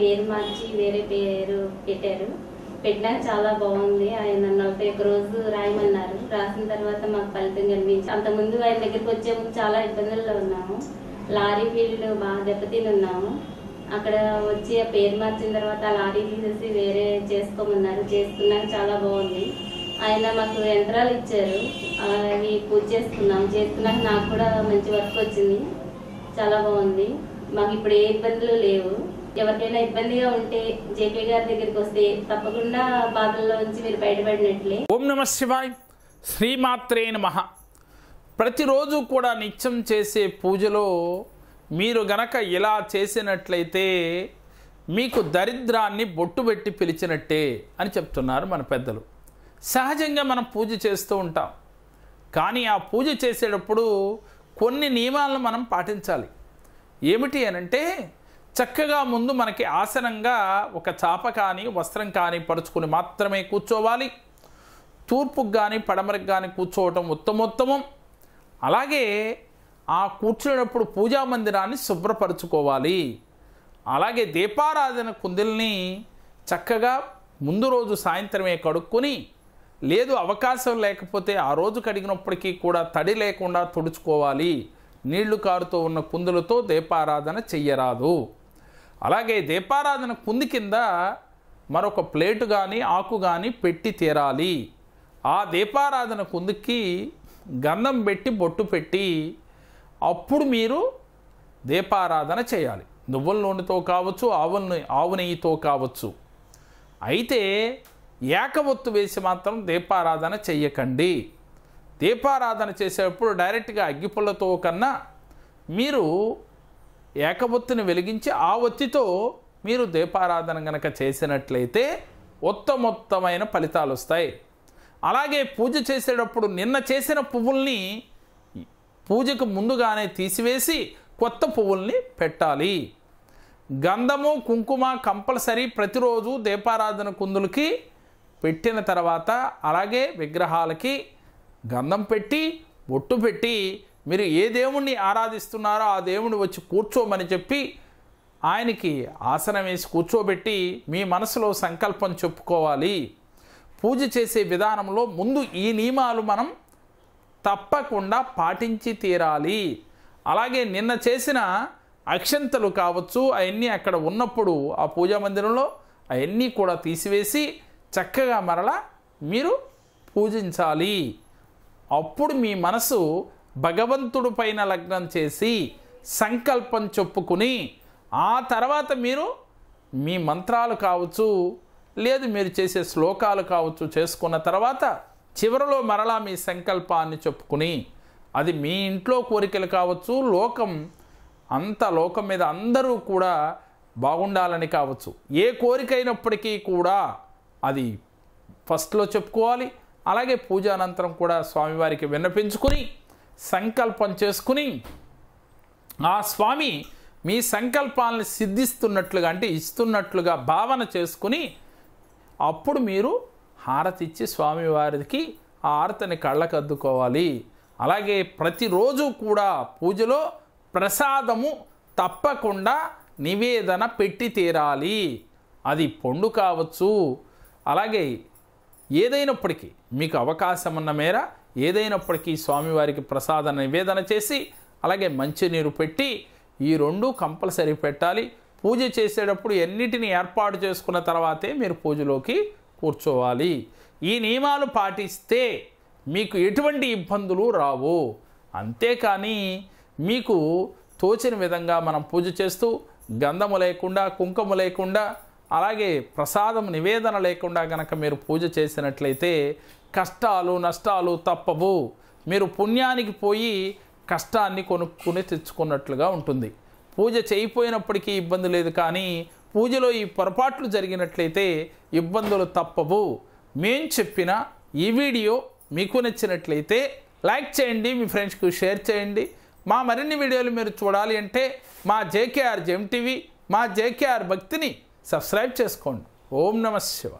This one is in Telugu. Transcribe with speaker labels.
Speaker 1: పేరు మార్చి వేరే పేరు పెట్టారు. పెట్టినా చాలా బాగుంది. ఆయన నలభై ఒక్క రోజు రాయమన్నారు. రాసిన తర్వాత మాకు ఫలితం కనిపించి అంతకుముందు ఆయన దగ్గరికి వచ్చే చాలా ఇబ్బందుల్లో ఉన్నాము. లారీ ఫీల్డ్ బాగా దెబ్బతిని ఉన్నాము. అక్కడ వచ్చి ఆ పేరు మార్చిన తర్వాత ఆ లారీ తీసేసి వేరే చేసుకోమన్నారు. చేసుకున్నాక చాలా బాగుంది. ఆయన మాకు యంత్రాలు ఇచ్చారు. అవి పూజ చేసుకున్నాం చేసుకున్నాక నాకు కూడా మంచి వర్క్ వచ్చింది. చాలా బాగుంది. మాకు ఇప్పుడు ఏ ఇబ్బందులు లేవు. ఎవరికైనా ఇబ్బందిగా ఉంటే జేపీ గారి దగ్గరికి వస్తే తప్పకుండా బాధల్లో నుంచి మీరు బయటపడినట్లే.
Speaker 2: ఓం నమ శివాయ్. శ్రీమాత్రే నమ. ప్రతిరోజు కూడా నిత్యం చేసే పూజలో మీరు గనక ఇలా చేసినట్లయితే మీకు దరిద్రాన్ని బొట్టు పెట్టి పిలిచినట్టే అని చెప్తున్నారు మన పెద్దలు. సహజంగా మనం పూజ చేస్తూ ఉంటాం. కానీ ఆ పూజ చేసేటప్పుడు కొన్ని నియమాలను మనం పాటించాలి. ఏమిటి అనంటే చక్కగా ముందు మనకి ఆసనంగా ఒక చాప కానీ వస్త్రం కానీ పరుచుకుని మాత్రమే కూర్చోవాలి. తూర్పుకు కానీ పడమరకు కానీ కూర్చోవటం ఉత్తమోత్తమం. అలాగే ఆ కూర్చునేటప్పుడు పూజా మందిరాన్ని శుభ్రపరచుకోవాలి. అలాగే దీపారాధన కుందుల్ని చక్కగా ముందు రోజు సాయంత్రమే కడుక్కొని లేదు అవకాశం లేకపోతే ఆ రోజు కడిగినప్పటికీ కూడా తడి లేకుండా తుడుచుకోవాలి. నీళ్ళు కారుతో ఉన్న కుందులతో దీపారాధన చెయ్యరాదు. అలాగే దీపారాధన కుంది కింద మరొక ప్లేటు కానీ ఆకు కానీ పెట్టి తీరాలి. ఆ దీపారాధన కుందుకి గంధం పెట్టి బొట్టు పెట్టి అప్పుడు మీరు దీపారాధన చేయాలి. నువ్వుల నూనెతో కావచ్చు ఆవుల ఆవు నెయ్యితో కావచ్చు. అయితే ఏకవొత్తు వేసి మాత్రం దీపారాధన చెయ్యకండి. దీపారాధన చేసేటప్పుడు డైరెక్ట్గా అగ్గిపుల్లతో కన్నా మీరు ఏకవొత్తిని వెలిగించి ఆ ఒత్తితో మీరు దీపారాధన గనక చేసినట్లయితే ఉత్తమోత్తమైన ఫలితాలు వస్తాయి. అలాగే పూజ చేసేటప్పుడు నిన్న చేసిన పువ్వుల్ని పూజకు ముందుగానే తీసివేసి కొత్త పువ్వుల్ని పెట్టాలి. గంధము కుంకుమ కంపల్సరీ ప్రతిరోజు దీపారాధన కుందులకి పెట్టిన తర్వాత అలాగే విగ్రహాలకి గంధం పెట్టి బొట్టు పెట్టి మీరు ఏ దేవుణ్ణి ఆరాధిస్తున్నారో ఆ దేవుణ్ణి వచ్చి కూర్చోమని చెప్పి ఆయనకి ఆసనం వేసి కూర్చోబెట్టి మీ మనసులో సంకల్పం చెప్పుకోవాలి. పూజ చేసే విధానంలో ముందు ఈ నియమాలు మనం తప్పకుండా పాటించి తీరాలి. అలాగే నిన్న చేసిన అక్షంతలు కావచ్చు అవన్నీ అక్కడ ఉన్నప్పుడు ఆ పూజా మందిరంలో అవన్నీ కూడా తీసివేసి చక్కగా మరలా మీరు పూజించాలి. అప్పుడు మీ మనసు భగవంతుడు పైన లగ్నం చేసి సంకల్పం చెప్పుకుని ఆ తర్వాత మీరు మీ మంత్రాలు కావచ్చు లేదు మీరు చేసే శ్లోకాలు కావచ్చు చేసుకున్న తర్వాత చివరిలో మరలా మీ సంకల్పాన్ని చెప్పుకుని అది మీ ఇంట్లో కోరికలు కావచ్చు లోకం అంత లోకం మీద అందరూ కూడా బాగుండాలని కావచ్చు. ఏ కోరిక అయినప్పటికీ కూడా అది ఫస్ట్లో చెప్పుకోవాలి. అలాగే పూజ అనంతరం కూడా స్వామివారికి విన్నపించుకుని సంకల్పం చేసుకుని ఆ స్వామి మీ సంకల్పాలను సిద్ధిస్తున్నట్లుగా అంటే ఇస్తున్నట్లుగా భావన చేసుకుని అప్పుడు మీరు హారతి ఇచ్చి స్వామివారికి ఆ హారతిని కళ్ళకు అద్దుకోవాలి. అలాగే ప్రతిరోజు కూడా పూజలో ప్రసాదము తప్పకుండా నివేదన పెట్టి తీరాలి. అది పండు కావచ్చు. అలాగే ఏదైనప్పటికీ మీకు అవకాశం ఉన్న మేర ఏదైనప్పటికీ స్వామివారికి ప్రసాద నివేదన చేసి అలాగే మంచినీరు పెట్టి ఈ రెండు కంపల్సరీ పెట్టాలి. పూజ చేసేటప్పుడు ఎన్నిటిని ఏర్పాటు చేసుకున్న తర్వాతే మీరు పూజలోకి కూర్చోవాలి. ఈ నియమాలు పాటిస్తే మీకు ఎటువంటి ఇబ్బందులు రావు. అంతేకాని మీకు తోచిన విధంగా మనం పూజ చేస్తూ గంధము లేకుండా కుంకుమ లేకుండా అలాగే ప్రసాదం నివేదన లేకుండా గనక మీరు పూజ చేసినట్లయితే కష్టాలు నష్టాలు తప్పవు. మీరు పుణ్యానికి పోయి కష్టాన్ని కొనుక్కుని తెచ్చుకున్నట్లుగా ఉంటుంది. పూజ చేయిపోయినప్పటికీ ఇబ్బంది లేదు కానీ పూజలో ఈ పొరపాట్లు జరిగినట్లయితే ఇబ్బందులు తప్పవు. మేం చెప్పిన ఈ వీడియో మీకు నచ్చినట్లయితే లైక్ చేయండి మీ ఫ్రెండ్స్కి షేర్ చేయండి. మా మరిన్ని వీడియోలు మీరు చూడాలి అంటే మా జేకేఆర్ జెమ్ టీవీ మా జేకేఆర్ భక్తిని సబ్స్క్రైబ్ చేసుకోండి. ఓం నమ శివ